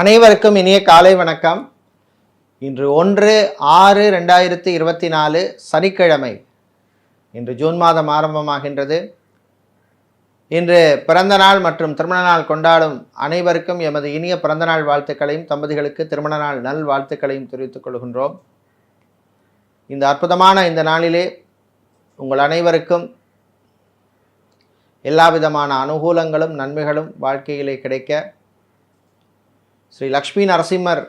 அனைவருக்கும் இனிய காலை வணக்கம். இன்று ஒன்று ஆறு ரெண்டாயிரத்தி இருபத்தி நாலு சனிக்கிழமை. இன்று ஜூன் மாதம் ஆரம்பமாகின்றது. இன்று பிறந்த நாள் மற்றும் திருமண நாள் கொண்டாடும் அனைவருக்கும் எமது இனிய பிறந்த நாள் வாழ்த்துக்களையும் தம்பதிகளுக்கு திருமண நாள் நல் வாழ்த்துக்களையும் தெரிவித்துக் கொள்கின்றோம். இந்த அற்புதமான இந்த நாளிலே உங்கள் அனைவருக்கும் எல்லா விதமான அனுகூலங்களும் நன்மைகளும் வாழ்க்கையிலே கிடைக்க ஸ்ரீ லக்ஷ்மி நரசிம்மர்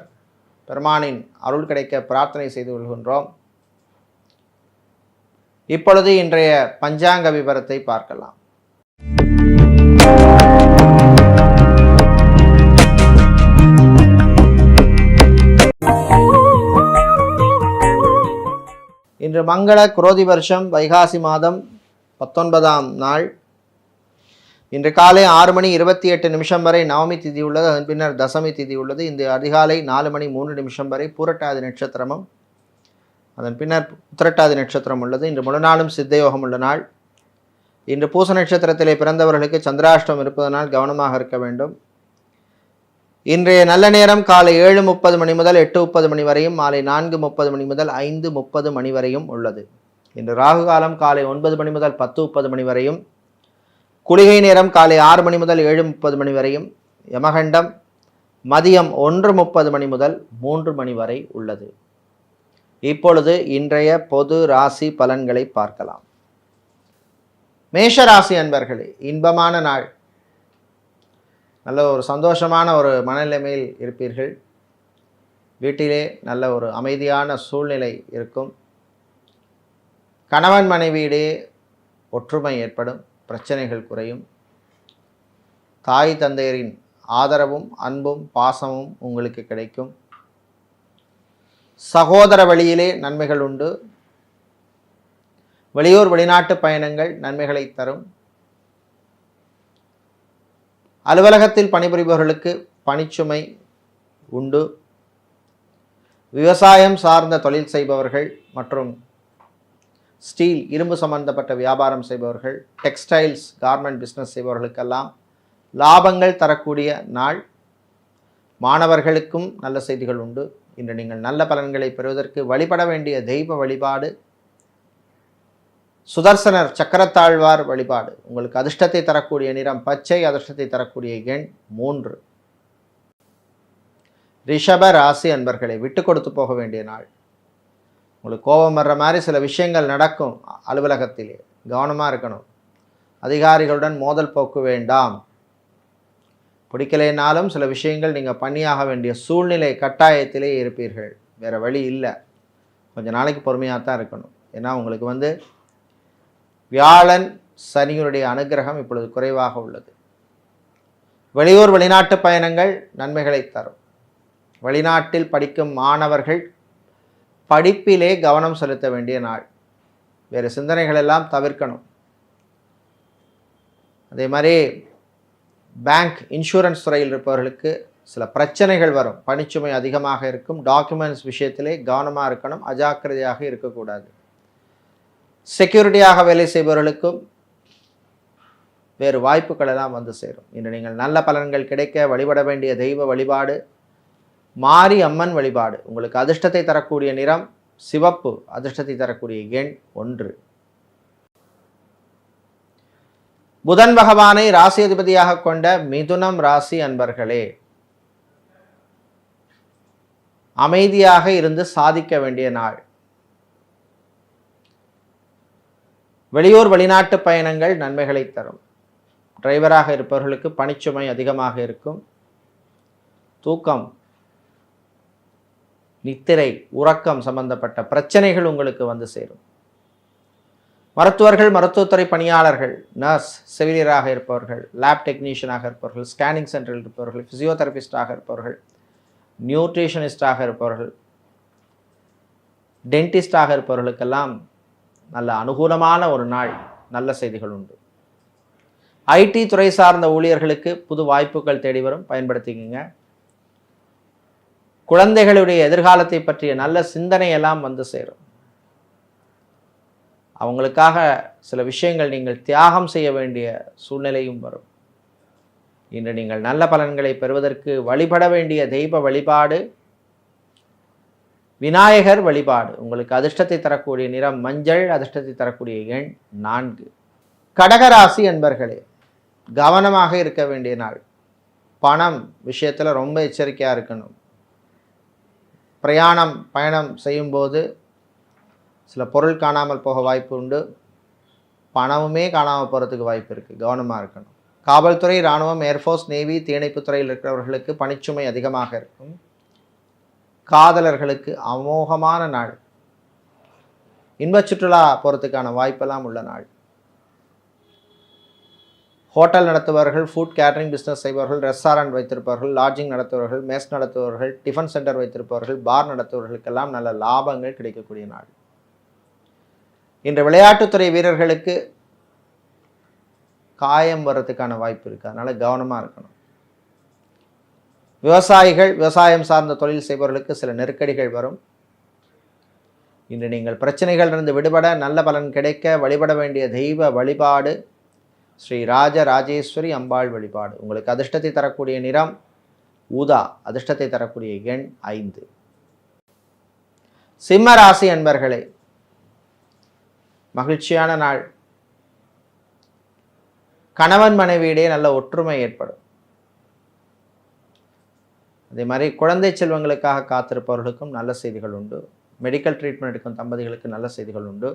பெருமானின் அருள் கிடைக்க பிரார்த்தனை செய்து கொள்கின்றோம். இப்பொழுது இன்றைய பஞ்சாங்க விவரத்தை பார்க்கலாம். இன்று மங்கள குரோதி வருஷம் வைகாசி மாதம் பத்தொன்பதாம் நாள். இன்று காலை ஆறு மணி இருபத்தி எட்டு நிமிஷம் வரை நவமி திதி உள்ளது. அதன் பின்னர் தசமி திதி உள்ளது. இந்த அதிகாலை நாலு மணி மூன்று நிமிஷம் வரை பூரட்டாதி நட்சத்திரமும் அதன் பின்னர் உத்திரட்டாதி நட்சத்திரம் உள்ளது. இன்று முழு நாளும் சித்தயோகம் உள்ள நாள். இன்று பூச நட்சத்திரத்திலே பிறந்தவர்களுக்கு சந்திராஷ்டம் இருப்பதனால் கவனமாக இருக்க வேண்டும். இன்றைய நல்ல நேரம் காலை ஏழு முப்பது மணி முதல் எட்டு முப்பது மணி வரையும் மாலை நான்கு முப்பது மணி முதல் ஐந்து முப்பது மணி வரையும் உள்ளது. இன்று ராகு காலம் காலை ஒன்பது மணி முதல் பத்து முப்பது மணி வரையும் குளிகை நேரம் காலை ஆறு மணி முதல் ஏழு முப்பது மணி வரையும் யமகண்டம் மதியம் ஒன்று முப்பது மணி முதல் மூன்று மணி வரை உள்ளது. இப்பொழுது இன்றைய பொது ராசி பலன்களை பார்க்கலாம். மேஷ ராசி அன்பர்களே இன்பமான நாள். நல்ல ஒரு சந்தோஷமான ஒரு மனநிலைமையில் இருப்பீர்கள். வீட்டிலே நல்ல ஒரு அமைதியான சூழ்நிலை இருக்கும். கணவன் மனைவியிடையே ஒற்றுமை ஏற்படும். பிரச்சனைகள் குறையும். தாய் தந்தையரின் ஆதரவும் அன்பும் பாசமும் உங்களுக்கு கிடைக்கும். சகோதர வழியிலே நன்மைகள் உண்டு. வெளியூர் வெளிநாட்டு பயணங்கள் நன்மைகளை தரும். அலுவலகத்தில் பணிபுரிபவர்களுக்கு பணிச்சுமை உண்டு. விவசாயம் சார்ந்த தொழில் செய்பவர்கள் மற்றும் ஸ்டீல் இரும்பு சம்பந்தப்பட்ட வியாபாரம் செய்பவர்கள் டெக்ஸ்டைல்ஸ் கார்மெண்ட் பிஸ்னஸ் செய்பவர்களுக்கெல்லாம் லாபங்கள் தரக்கூடிய நாள். மாணவர்களுக்கும் நல்ல செய்திகள் உண்டு. இன்று நீங்கள் நல்ல பலன்களை பெறுவதற்கு வழிபட வேண்டிய தெய்வ வழிபாடு. சுதர்சனர் சக்கரத்தாழ்வார் வழிபாடு. உங்களுக்கு அதிர்ஷ்டத்தை தரக்கூடிய நிறம் பச்சை அதிர்ஷ்டத்தை தரக்கூடிய எண் மூன்று. ரிஷப ராசி அன்பர்களை விட்டு கொடுத்து போக வேண்டிய நாள். உங்களுக்கு கோபம் வர்ற மாதிரி சில விஷயங்கள் நடக்கும் அலுவலகத்திலே. கவனமாக இருக்கணும். அதிகாரிகளுடன் மோதல் போக்கு வேண்டாம். பிடிக்கலைனாலும் சில விஷயங்கள் நீங்கள் பண்ணியாக வேண்டிய சூழ்நிலை கட்டாயத்திலே இருப்பீர்கள். வேறு வழி இல்லை. கொஞ்சம் நாளைக்கு பொறுமையாக தான் இருக்கணும். ஏன்னா உங்களுக்கு வந்து வியாழன் சனியினுடைய அனுகிரகம் இப்பொழுது குறைவாக உள்ளது. வெளியூர் வெளிநாட்டு பயணங்கள் நன்மைகளை தரும். வெளிநாட்டில் படிக்கும் மாணவர்கள் படிப்பிலே கவனம் செலுத்த வேண்டிய நாள். வேறு சிந்தனைகள் எல்லாம் தவிர்க்கணும். அதே மாதிரி பேங்க் இன்சூரன்ஸ் துறையில் இருப்பவர்களுக்கு சில பிரச்சனைகள் வரும். பணிச்சுமை அதிகமாக இருக்கும். டாக்குமெண்ட்ஸ் விஷயத்திலே கவனமாக இருக்கணும். அஜாக்கிரதையாக இருக்கக்கூடாது. செக்யூரிட்டியாக வேலை செய்பவர்களுக்கும் வேறு வாய்ப்புகள் எல்லாம் வந்து சேரும். இன்று நீங்கள் நல்ல பலன்கள் கிடைக்க வழிபட வேண்டிய தெய்வ வழிபாடு மாரி அம்மன் வழிபாடு. உங்களுக்கு அதிர்ஷ்டத்தை தரக்கூடிய நிறம் சிவப்பு அதிர்ஷ்டத்தை தரக்கூடிய எண் ஒன்று. புதன் பகவானை ராசி அதிபதியாக கொண்ட மிதுனம் ராசி அன்பர்களே அமைதியாக இருந்து சாதிக்க வேண்டிய நாள். வெளியூர் வெளிநாட்டு பயணங்கள் நன்மைகளை தரும். டிரைவராக இருப்பவர்களுக்கு பணிச்சுமை அதிகமாக இருக்கும். தூக்கம் நித்திரை உறக்கம் சம்பந்தப்பட்ட பிரச்சனைகள் உங்களுக்கு வந்து சேரும். மருத்துவர்கள் மருத்துவத்துறை பணியாளர்கள் நர்ஸ் செவிலியராக இருப்பவர்கள் லேப் டெக்னீஷியனாக இருப்பவர்கள் ஸ்கேனிங் சென்டரில் இருப்பவர்கள் ஃபிசியோதெரபிஸ்டாக இருப்பவர்கள் நியூட்ரிஷனிஸ்டாக இருப்பவர்கள் டென்டிஸ்டாக இருப்பவர்களுக்கெல்லாம் நல்ல அனுகூலமான ஒரு நாள் நல்ல செய்திகள் உண்டு. ஐடி துறை சார்ந்த ஊழியர்களுக்கு புது வாய்ப்புகள் தேடி வரும். பயன்படுத்திக்கங்க. குழந்தைகளுடைய எதிர்காலத்தை பற்றிய நல்ல சிந்தனை எல்லாம் வந்து சேரும். அவங்களுக்காக சில விஷயங்கள் நீங்கள் தியாகம் செய்ய வேண்டிய சூழ்நிலையும் வரும். இன்று நீங்கள் நல்ல பலன்களை பெறுவதற்கு வழிபட வேண்டிய தெய்வ வழிபாடு விநாயகர் வழிபாடு உங்களுக்கு அதிர்ஷ்டத்தை தரக்கூடிய நிறம் மஞ்சள் அதிர்ஷ்டத்தை தரக்கூடிய எண் நான்கு. கடகராசி என்பர்களே கவனமாக இருக்க வேண்டிய நாள். பணம் விஷயத்தில் ரொம்ப எச்சரிக்கையாக இருக்கணும். பிரயாணம் பயணம் செய்யும்போது சில பொருள் காணாமல் போக வாய்ப்பு உண்டு. பணமுமே காணாமல் போகிறதுக்கு வாய்ப்பு இருக்குது கவனமாக இருக்கணும். காவல்துறை இராணுவம் ஏர்ஃபோர்ஸ் நேவி தீயணைப்புத் துறையில் இருக்கிறவர்களுக்கு பணிச்சுமை அதிகமாக இருக்கும். காதலர்களுக்கு அமோகமான நாள். இன்பச் சுற்றுலா போகிறதுக்கான வாய்ப்பெல்லாம் உள்ள நாள். ஹோட்டல் நடத்துபவர்கள் ஃபுட் கேட்டரிங் பிஸ்னஸ் செய்பவர்கள் ரெஸ்டாரண்ட் வைத்திருப்பவர்கள் லாட்ஜிங் நடத்துபவர்கள் மெஸ் நடத்துபவர்கள் டிஃபன் சென்டர் வைத்திருப்பவர்கள் பார் நடத்துபவர்களுக்கெல்லாம் நல்ல லாபங்கள் கிடைக்கக்கூடிய நாள். இன்று விளையாட்டுத்துறை வீரர்களுக்கு காயம் வர்றதுக்கான வாய்ப்பு இருக்குது அதனால் கவனமாக இருக்கணும். விவசாயிகள் விவசாயம் சார்ந்த தொழில் செய்பவர்களுக்கு சில நெருக்கடிகள் வரும். இன்று நீங்கள் பிரச்சனைகளிலிருந்து விடுபட நல்ல பலன் கிடைக்க வழிபட வேண்டிய தெய்வ வழிபாடு ஸ்ரீ ராஜ ராஜேஸ்வரி அம்பாள் வழிபாடு. உங்களுக்கு அதிர்ஷ்டத்தை தரக்கூடிய நிறம் ஊதா. அதிர்ஷ்டத்தை தரக்கூடிய எண் ஐந்து. சிம்ம ராசி அன்பர்களே மகிழ்ச்சியான நாள். கணவன் மனைவியிடையே நல்ல ஒற்றுமை ஏற்படும். அதே மாதிரி குழந்தை செல்வங்களுக்காக காத்திருப்பவர்களுக்கும் நல்ல செய்திகள் உண்டு. மெடிக்கல் ட்ரீட்மெண்ட் எடுக்கும் தம்பதிகளுக்கு நல்ல செய்திகள் உண்டு.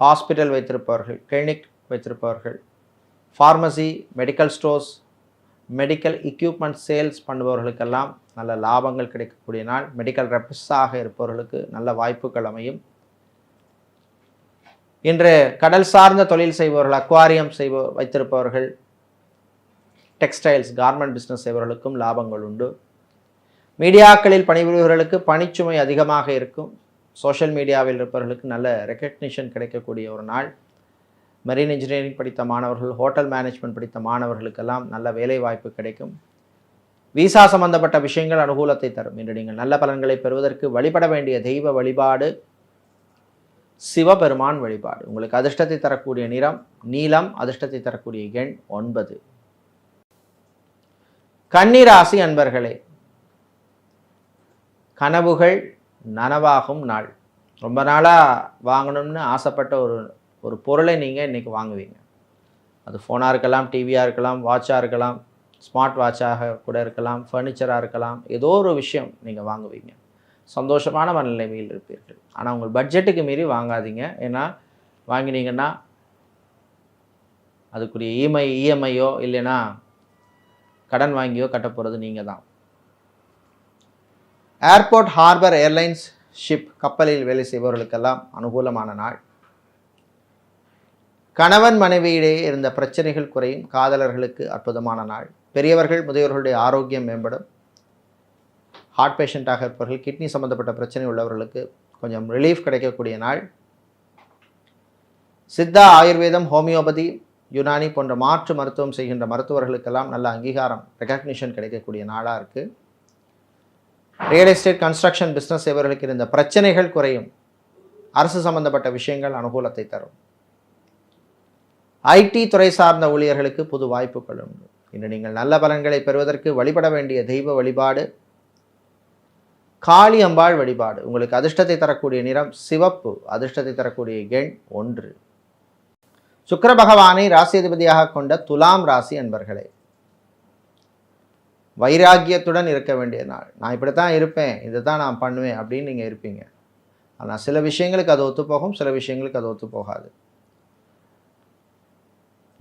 ஹாஸ்பிட்டல் வைத்திருப்பவர்கள் கிளினிக் வைத்திருப்பவர்கள். Pharmacy medical stores medical equipment sales பண்ணுபவர்களுக்கெல்லாம் நல்ல லாபங்கள் கிடைக்கக்கூடிய நாள். மெடிக்கல் ரெப்ஸாக இருப்பவர்களுக்கு நல்ல வாய்ப்புகள் அமையும். இன்று கடல் சார்ந்த தொழில் செய்பவர்கள் அக்வாரியம் செய்வ வைத்திருப்பவர்கள் டெக்ஸ்டைல்ஸ் கார்மெண்ட் பிஸ்னஸ் செய்பவர்களுக்கும் லாபங்கள் உண்டு. மீடியாக்களில் பணிபுரிபவர்களுக்கு பணிச்சுமை அதிகமாக இருக்கும். சோஷியல் மீடியாவில் இருப்பவர்களுக்கு நல்ல ரெக்கக்னிஷன் கிடைக்கக்கூடிய ஒரு நாள். மெரின் இன்ஜினியரிங் படித்த மாணவர்கள் ஹோட்டல் மேனேஜ்மெண்ட் படித்த மாணவர்களுக்கெல்லாம் நல்ல வேலை வாய்ப்பு கிடைக்கும். விசா சம்பந்தப்பட்ட விஷயங்கள் அனுகூலத்தை தரும். இன்று நீங்கள் நல்ல பலன்களை பெறுவதற்கு வழிபட வேண்டிய தெய்வ வழிபாடு சிவபெருமான் வழிபாடு. உங்களுக்கு அதிர்ஷ்டத்தை தரக்கூடிய நிறம் நீலம் அதிர்ஷ்டத்தை தரக்கூடிய எண் ஒன்பது. கன்னிராசி அன்பர்களே கனவுகள் நனவாகும் நாள். ரொம்ப நாளாக வாங்கணும்னு ஆசைப்பட்ட ஒரு ஒரு பொருளை நீங்கள் இன்றைக்கி வாங்குவீங்க. அது ஃபோனாக இருக்கலாம் டிவியாக இருக்கலாம் வாட்சாக இருக்கலாம் ஸ்மார்ட் வாட்சாக கூட இருக்கலாம் ஃபர்னிச்சராக இருக்கலாம் ஏதோ ஒரு விஷயம் நீங்கள் வாங்குவீங்க. சந்தோஷமான மனநிலைமையில் இருப்பீர்கள். ஆனால் உங்கள் பட்ஜெட்டுக்கு மீறி வாங்காதீங்க. ஏன்னா வாங்கினீங்கன்னா அதுக்குரிய இஎம்ஐ இஎம்ஐயோ இல்லைன்னா கடன் வாங்கியோ கட்ட போகிறது நீங்கள் தான். ஏர்போர்ட் ஹார்பர் ஏர்லைன்ஸ் ஷிப் கப்பலில் வேலை செய்பவர்களுக்கெல்லாம் அனுகூலமான நாள். கணவன் மனைவியிடையே இருந்த பிரச்சனைகள் குறையும். காதலர்களுக்கு அற்புதமான நாள். பெரியவர்கள் முதியோர்களுடைய ஆரோக்கியம் மேம்படும். ஹார்ட் பேஷண்ட்டாக இருப்பவர்கள் கிட்னி சம்மந்தப்பட்ட பிரச்சனை உள்ளவர்களுக்கு கொஞ்சம் ரிலீஃப் கிடைக்கக்கூடிய நாள். சித்தா ஆயுர்வேதம் ஹோமியோபதி யுனானி போன்ற மாற்று மருத்துவம் செய்கின்ற மருத்துவர்களுக்கெல்லாம் நல்ல அங்கீகாரம் ரெக்கக்னிஷன் கிடைக்கக்கூடிய நாளாக இருக்குது ரியல் எஸ்டேட் கன்ஸ்ட்ரக்ஷன் பிஸ்னஸ் செய்பவர்களுக்கு இருந்த பிரச்சனைகள் குறையும். அரசு சம்பந்தப்பட்ட விஷயங்கள் அனுகூலத்தை தரும். ஐடி துறை சார்ந்த ஊழியர்களுக்கு புது வாய்ப்புகள் உண்டு. இன்று நீங்கள் நல்ல பலன்களை பெறுவதற்கு வழிபட வேண்டிய தெய்வ வழிபாடு காளி அம்பாள் வழிபாடு. உங்களுக்கு அதிர்ஷ்டத்தை தரக்கூடிய நிறம் சிவப்பு அதிர்ஷ்டத்தை தரக்கூடிய எண் ஒன்று. சுக்கர பகவானை ராசியதிபதியாக கொண்ட துலாம் ராசி அன்பர்களே வைராக்கியத்துடன் இருக்க வேண்டிய நாள். நான் இப்படி தான் இருப்பேன் இதை தான் நான் பண்ணுவேன் அப்படின்னு நீங்கள் இருப்பீங்க. ஆனால் சில விஷயங்களுக்கு அது ஒத்துப்போகும் சில விஷயங்களுக்கு அது ஒத்து போகாது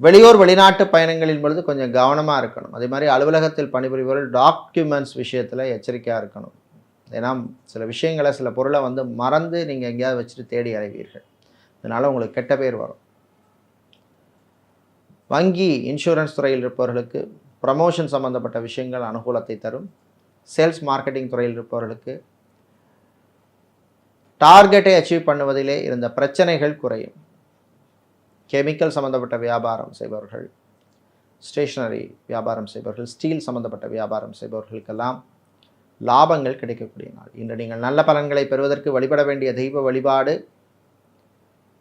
வெளியூர் வெளிநாட்டு பயணங்களின் பொழுது கொஞ்சம் கவனமாக இருக்கணும். அதே மாதிரி அலுவலகத்தில் பணிபுரிபவர்கள் டாக்குமெண்ட்ஸ் விஷயத்தில் எச்சரிக்கையாக இருக்கணும். ஏன்னா சில விஷயங்களை சில பொருளை வந்து மறந்து நீங்கள் எங்கேயாவது வச்சுட்டு தேடி அறிவீர்கள் இதனால் உங்களுக்கு கெட்ட பேர் வரும். வங்கி இன்சூரன்ஸ் துறையில் இருப்பவர்களுக்கு ப்ரமோஷன் சம்மந்தப்பட்ட விஷயங்கள் அனுகூலத்தை தரும். சேல்ஸ் மார்க்கெட்டிங் துறையில் இருப்பவர்களுக்கு டார்கெட்டை அச்சீவ் பண்ணுவதிலே இருந்த பிரச்சனைகள் குறையும். கெமிக்கல் சம்மந்தப்பட்ட வியாபாரம் செய்பவர்கள் ஸ்டேஷனரி வியாபாரம் செய்பவர்கள் ஸ்டீல் சம்மந்தப்பட்ட வியாபாரம் செய்பவர்களுக்கெல்லாம் லாபங்கள் கிடைக்கக்கூடிய நாள். இன்று நீங்கள் நல்ல பலன்களை பெறுவதற்கு வழிபட வேண்டிய தெய்வ வழிபாடு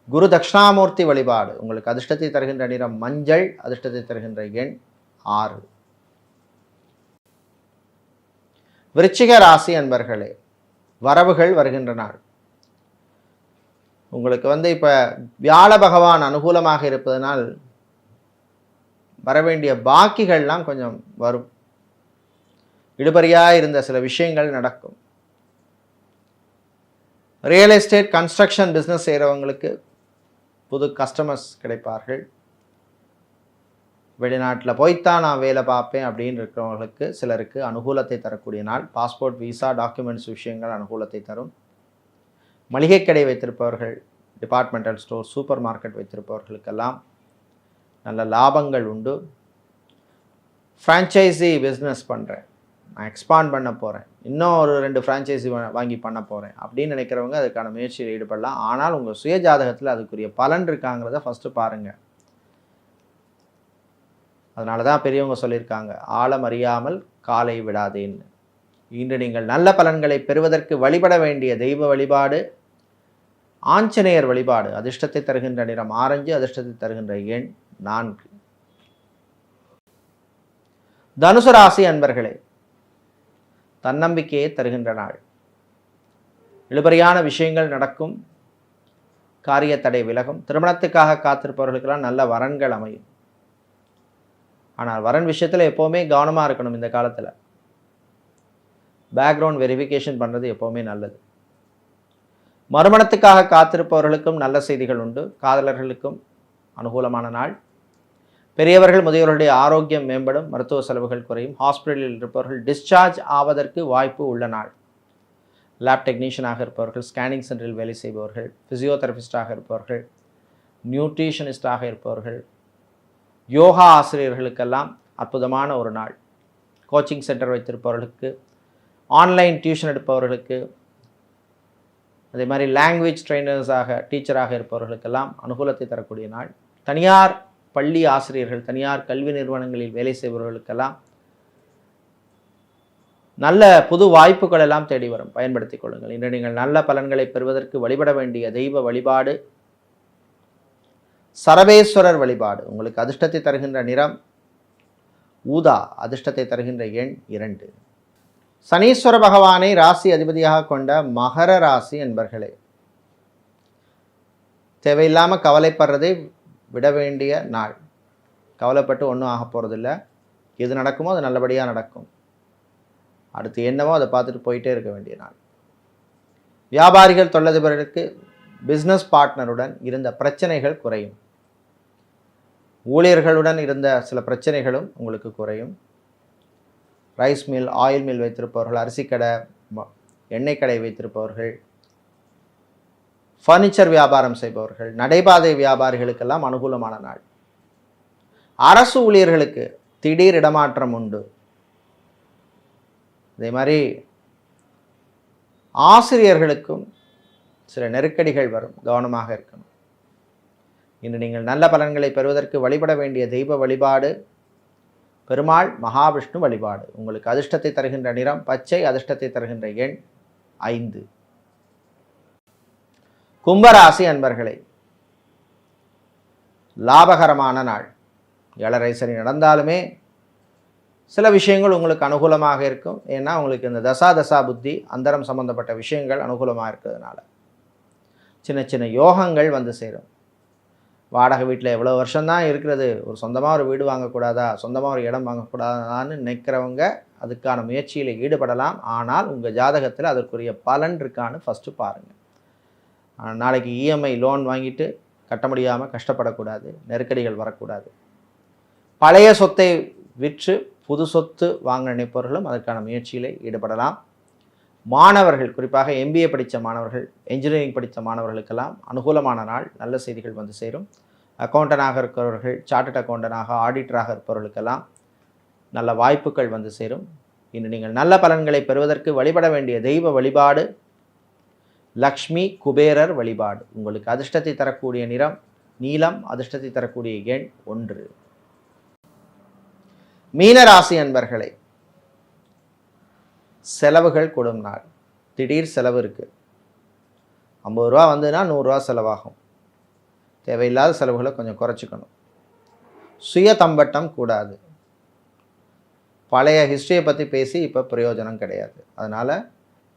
குரு தட்சிணாமூர்த்தி வழிபாடு. உங்களுக்கு அதிர்ஷ்டத்தை தருகின்ற நிறம் மஞ்சள் அதிர்ஷ்டத்தை தருகின்ற எண் ஆறு. விருச்சிக ராசி அன்பர்களே வரவுகள் வருகின்ற நாள். உங்களுக்கு வந்து இப்போ வியாழ பகவான் அனுகூலமாக இருப்பதனால் வரவேண்டிய பாக்கிகள்லாம் கொஞ்சம் வரும். இடுபறியாக இருந்த சில விஷயங்கள் நடக்கும். ரியல் எஸ்டேட் கன்ஸ்ட்ரக்ஷன் பிஸ்னஸ் செய்கிறவங்களுக்கு புது கஸ்டமர்ஸ் கிடைப்பார்கள். வெளிநாட்டில் போய்த்தான் நான் வேலை பார்ப்பேன் அப்படின்னு இருக்கிறவங்களுக்கு சிலருக்கு அனுகூலத்தை தரக்கூடிய நாள். பாஸ்போர்ட் விசா டாக்குமெண்ட்ஸ் விஷயங்கள் அனுகூலத்தை தரும். மளிகை கடை வைத்திருப்பவர்கள் டிபார்ட்மெண்டல் ஸ்டோர் சூப்பர் மார்க்கெட் வைத்திருப்பவர்களுக்கெல்லாம் நல்ல லாபங்கள் உண்டு. ஃப்ரான்ச்சைஸி பிஸ்னஸ் பண்ணுறேன் நான் எக்ஸ்பாண்ட் பண்ண போகிறேன் இன்னும் ஒரு ரெண்டு ஃப்ரான்ச்சைஸி வாங்கி பண்ண போகிறேன் அப்படின்னு நினைக்கிறவங்க அதுக்கான முயற்சியில் ஈடுபடலாம். ஆனால் உங்கள் சுய ஜாதகத்தில் அதுக்குரிய பலன் இருக்காங்கிறத ஃபஸ்ட்டு பாருங்கள் அதனால தான் பெரியவங்க சொல்லியிருக்காங்க ஆழம் அறியாமல் காலை விடாதேன்னு. இன்று நீங்கள் நல்ல பலன்களை பெறுவதற்கு வழிபட வேண்டிய தெய்வ வழிபாடு ஆஞ்சநேயர் வழிபாடு அதிர்ஷ்டத்தை தருகின்ற நிறம் ஆரஞ்சு அதிர்ஷ்டத்தை தருகின்ற எண் நான்கு. தனுசு ராசி அன்பர்களே தன்னம்பிக்கையை தருகின்ற நாள். இழுபறியான விஷயங்கள் நடக்கும் காரிய தடை விலகும் திருமணத்துக்காக காத்திருப்பவர்களுக்கெல்லாம் நல்ல வரன்கள் அமையும். ஆனால் வரன் விஷயத்தில் எப்போவுமே கவனமாக இருக்கணும் இந்த காலத்தில். பேக்ரவுண்ட் வெரிஃபிகேஷன் பண்ணுறது எப்போவுமே நல்லது. மறுமணத்துக்காக காத்திருப்பவர்களுக்கும் நல்ல செய்திகள் உண்டு. காதலர்களுக்கும் அனுகூலமான நாள். பெரியவர்கள் முதியோர்களுடைய ஆரோக்கியம் மேம்படும். மருத்துவ செலவுகள் குறையும். ஹாஸ்பிட்டலில் இருப்பவர்கள் டிஸ்சார்ஜ் ஆவதற்கு வாய்ப்பு உள்ள நாள். லேப் டெக்னீஷியனாக இருப்பவர்கள் ஸ்கேனிங் சென்டரில் வேலை செய்பவர்கள் ஃபிசியோதெரபிஸ்டாக இருப்பவர்கள் நியூட்ரிஷனிஸ்டாக இருப்பவர்கள் யோகா ஆசிரியர்களுக்கெல்லாம் அற்புதமான ஒரு நாள். கோச்சிங் சென்டர் வைத்திருப்பவர்களுக்கு ஆன்லைன் டியூஷன் எடுப்பவர்களுக்கு அதே மாதிரி லாங்குவேஜ் ட்ரைனர்ஸாக டீச்சராக இருப்பவர்களுக்கெல்லாம் அனுகூலத்தை தரக்கூடிய நாள். தனியார் பள்ளி ஆசிரியர்கள் தனியார் கல்வி நிறுவனங்களில் வேலை செய்பவர்களுக்கெல்லாம் நல்ல புது வாய்ப்புகள் எல்லாம் தேடி வரும். பயன்படுத்திக் கொள்ளுங்கள். இன்று நீங்கள் நல்ல பலன்களை பெறுவதற்கு வழிபட வேண்டிய தெய்வ வழிபாடு சரவேஸ்வரர் வழிபாடு. உங்களுக்கு அதிர்ஷ்டத்தை தருகின்ற நிறம் ஊதா அதிர்ஷ்டத்தை தருகின்ற எண் இரண்டு. சனீஸ்வர பகவானை ராசி அதிபதியாக கொண்ட மகர ராசி என்பர்களே தேவையில்லாமல் கவலைப்படுறதை விட வேண்டிய நாள். கவலைப்பட்டு ஒன்றும் ஆக போகிறதில்ல எது நடக்குமோ அது நல்லபடியாக நடக்கும். அடுத்து என்னவோ அதை பார்த்துட்டு போயிட்டே இருக்க வேண்டிய நாள். வியாபாரிகள் தொழிலதிபர்களுக்கு பிஸ்னஸ் பார்ட்னருடன் இருந்த பிரச்சனைகள் குறையும். ஊழியர்களுடன் இருந்த சில பிரச்சனைகளும் உங்களுக்கு குறையும். ரைஸ் மில் ஆயில் மில் வைத்திருப்பவர்கள் அரிசி கடை எண்ணெய் கடை வைத்திருப்பவர்கள் ஃபர்னிச்சர் வியாபாரம் செய்பவர்கள் நடைபாதை வியாபாரிகளுக்கெல்லாம் அனுகூலமான நாள். அரசு ஊழியர்களுக்கு திடீர் இடமாற்றம் உண்டு. அதே மாதிரி ஆசிரியர்களுக்கும் சில நெருக்கடிகள் வரும் கவனமாக இருக்கணும். இன்று நீங்கள் நல்ல பலன்களை பெறுவதற்கு வழிபட வேண்டிய தெய்வ வழிபாடு பெருமாள் மகாவிஷ்ணு வழிபாடு. உங்களுக்கு அதிர்ஷ்டத்தை தருகின்ற நிறம் பச்சை அதிர்ஷ்டத்தை தருகின்ற எண் ஐந்து. கும்பராசி அன்பர்களே லாபகரமான நாள். ஏழரை சனி நடந்தாலுமே சில விஷயங்கள் உங்களுக்கு அனுகூலமாக இருக்கும். ஏன்னா உங்களுக்கு இந்த தசா தசா புத்தி அந்தரம் சம்பந்தப்பட்ட விஷயங்கள் அனுகூலமாக இருக்கிறதுனால. சின்ன சின்ன யோகங்கள் வந்து சேரும். வாடகை வீட்டில் எவ்வளோ வருஷம்தான் இருக்கிறது? ஒரு சொந்தமாக ஒரு வீடு வாங்கக்கூடாதா? சொந்தமாக ஒரு இடம் வாங்கக்கூடாதான்னு நினைக்கிறவங்க அதுக்கான முயற்சியில் ஈடுபடலாம். ஆனால் உங்கள் ஜாதகத்தில் அதற்குரிய பலன் இருக்கான்னு ஃபஸ்ட்டு பாருங்கள் நாளைக்கு இஎம்ஐ லோன் வாங்கிட்டு கட்ட முடியாமல் கஷ்டப்படக்கூடாது. நெருக்கடிகள் வரக்கூடாது. பழைய சொத்தை விற்று புது சொத்து வாங்க நினைப்பவர்களும் அதற்கான முயற்சியில் ஈடுபடலாம். மாணவர்கள் குறிப்பாக எம்பிஏ படித்த மாணவர்கள் என்ஜினியரிங் படித்த மாணவர்களுக்கெல்லாம் அனுகூலமான நாள் நல்ல செய்திகள் வந்து சேரும். அக்கௌண்டனாக இருக்கிறவர்கள் சார்ட்டட் அக்கௌண்டனாக ஆடிட்டராக இருப்பவர்களுக்கெல்லாம் நல்ல வாய்ப்புகள் வந்து சேரும். இன்று நீங்கள் நல்ல பலன்களை பெறுவதற்கு வழிபட வேண்டிய தெய்வ வழிபாடு லக்ஷ்மி குபேரர் வழிபாடு. உங்களுக்கு அதிர்ஷ்டத்தை தரக்கூடிய நிறம் நீலம் அதிர்ஷ்டத்தை தரக்கூடிய எண் ஒன்று. மீனராசி அன்பர்களை செலவுகள் கூடும் நாள் திடீர் செலவு இருக்குது ஐம்பது ரூபா வந்ததுன்னா நூறுரூவா செலவாகும். தேவையில்லாத செலவுகளை கொஞ்சம் குறைச்சிக்கணும். சுய தம்பட்டம் கூடாது. பழைய ஹிஸ்ட்ரியை பற்றி பேசி இப்போ பிரயோஜனம் கிடையாது. அதனால்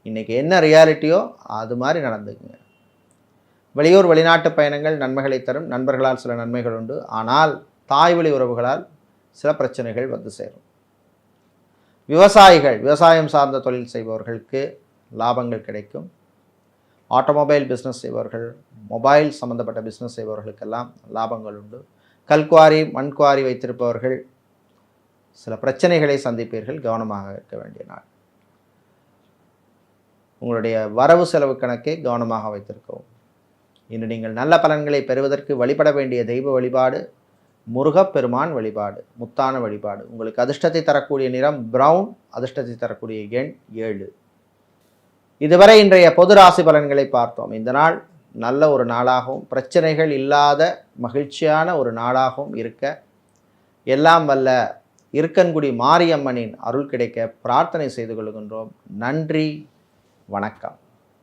இன்றைக்கி என்ன ரியாலிட்டியோ அது மாதிரி நடந்துக்குங்க. வெளியூர் வெளிநாட்டு பயணங்கள் நன்மைகளை தரும். நண்பர்களால் சில நன்மைகள் உண்டு. ஆனால் தாய் வழி உறவுகளால் சில பிரச்சனைகள் வந்து சேரும். விவசாயிகள் விவசாயம் சார்ந்த தொழில் செய்பவர்களுக்கு லாபங்கள் கிடைக்கும். ஆட்டோமொபைல் பிஸ்னஸ் செய்பவர்கள் மொபைல் சம்மந்தப்பட்ட பிஸ்னஸ் செய்பவர்களுக்கெல்லாம் லாபங்கள் உண்டு. கல்குவாரி மண்குவாரி வைத்திருப்பவர்கள் சில பிரச்சனைகளை சந்திப்பீர்கள். கவனமாக இருக்க வேண்டிய நாள். உங்களுடைய வரவு செலவு கணக்கை கவனமாக வைத்திருக்கவும். இன்று நீங்கள் நல்ல பலன்களை பெறுவதற்கு வழிபட வேண்டிய தெய்வ வழிபாடு முருகப்பெருமான் வழிபாடு முத்தான வழிபாடு. உங்களுக்கு அதிர்ஷ்டத்தை தரக்கூடிய நிறம் பிரவுன் அதிர்ஷ்டத்தை தரக்கூடிய எண் ஏழு. இதுவரை இன்றைய பொது ராசி பலன்களை பார்த்தோம். இந்த நாள் நல்ல ஒரு நாளாகவும் பிரச்சனைகள் இல்லாத மகிழ்ச்சியான ஒரு நாளாகவும் இருக்க எல்லாம் வல்ல இருக்கன்குடி மாரியம்மனின் அருள் கிடைக்க பிரார்த்தனை செய்து கொள்கின்றோம். நன்றி வணக்கம்.